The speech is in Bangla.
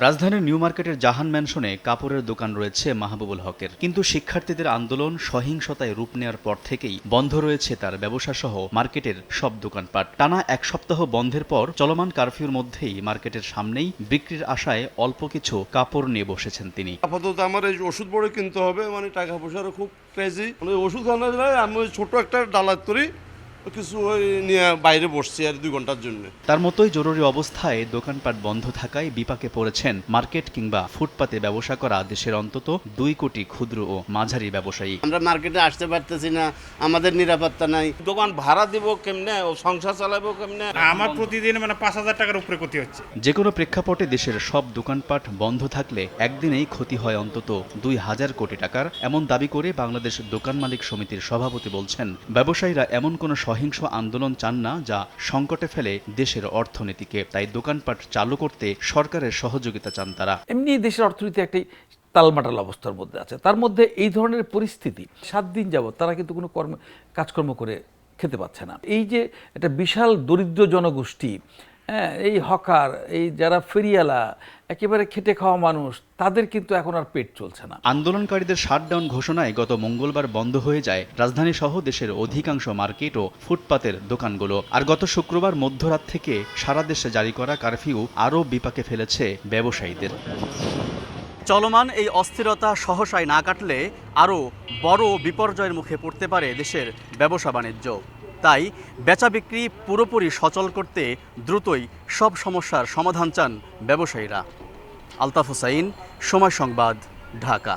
রাজধানীর নিউ মার্কেটের জাহান ম্যানশনে কাপড়ের দোকান রয়েছে মাহবুবুল হকের। কিন্তু শিক্ষার্থীদের আন্দোলন সহিংসতায় রূপ নেওয়ার পর থেকেই বন্ধ রয়েছে তার ব্যবসা সহ মার্কেটের সব দোকানপাট। টানা এক সপ্তাহ বন্ধের পর চলমান কারফিউর মধ্যেই মার্কেটের সামনেই বিক্রির আশায় অল্প কিছু কাপড় নিয়ে বসেছেন তিনি। আপাতত আমার এই ওষুধ বড় কিনতে হবে মানে টাকা পয়সারও খুব ক্রেজি মানে ওষুধ খাওয়ানো যায়, আমি ছোট একটা ডালার করি কিছু ওই নিয়ে বাইরে বসছি আর দুই ঘণ্টার জন্য। তার মতোই জরুরি অবস্থায় দোকানপাট বন্ধ থাকায় বিপাকে পড়েছেন মার্কেট কিংবা ফুটপাতে ব্যবসা করা দেশের অন্তত দুই কোটি ক্ষুদ্র ও মাঝারি ব্যবসায়ী। আমরা মার্কেটে আসতে পারতেছি না আমাদের নিরাপত্তা নাই। দোকান ভাড়া দিব কেমনে? ও সংসার চালাবো কেমনে? আমার প্রতিদিন মানে পাঁচ হাজার টাকার উপরে ক্ষতি হচ্ছে। যে কোনো প্রেক্ষাপটে দেশের সব দোকানপাট বন্ধ থাকলে একদিনেই ক্ষতি হয় অন্তত দুই হাজার কোটি টাকার এমন দাবি করে বাংলাদেশ দোকান মালিক সমিতির সভাপতি বলছেন। ব্যবসায়ীরা এমন কোনো সহিংস আন্দোলন চান না, যা সংকটে ফেলে দেশের অর্থনীতিকে। তাই দোকানপাট চালু করতে সরকারের সহযোগিতা চান তারা। এমনি দেশের অর্থনীতি একটি তালমাটাল অবস্থার মধ্যে আছে। তার মধ্যে এই ধরনের পরিস্থিতি, সাত দিন যাবৎ তারা কিন্তু কোনো কর্ম, কাজকর্ম করে খেতে পাচ্ছে না। এই যে একটা বিশাল দরিদ্র জনগোষ্ঠী হ্যাঁ এই হকার এই যারা ফেরিয়ালা একেবারে খেটে খাওয়া মানুষ তাদের কিন্তু এখন আর পেট চলছে না। আন্দোলনকারীদের শাটডাউন ঘোষণায় গত মঙ্গলবার বন্ধ হয়ে যায় রাজধানী সহ দেশের অধিকাংশ মার্কেট ও ফুটপাতের দোকানগুলো। আর গত শুক্রবার মধ্যরাত থেকে সারা দেশে জারি করা কারফিউ আরও বিপাকে ফেলেছে ব্যবসায়ীদের। চলমান এই অস্থিরতা সহসায় না কাটলে আরও বড় বিপর্যয়ের মুখে পড়তে পারে দেশের ব্যবসা বাণিজ্য তাই বেচা বিক্রি পুরোপুরি সচল করতে দ্রুতই সব সমস্যার সমাধান চান ব্যবসায়ীরা। আলতাফ হোসাইন, সময় সংবাদ, ঢাকা।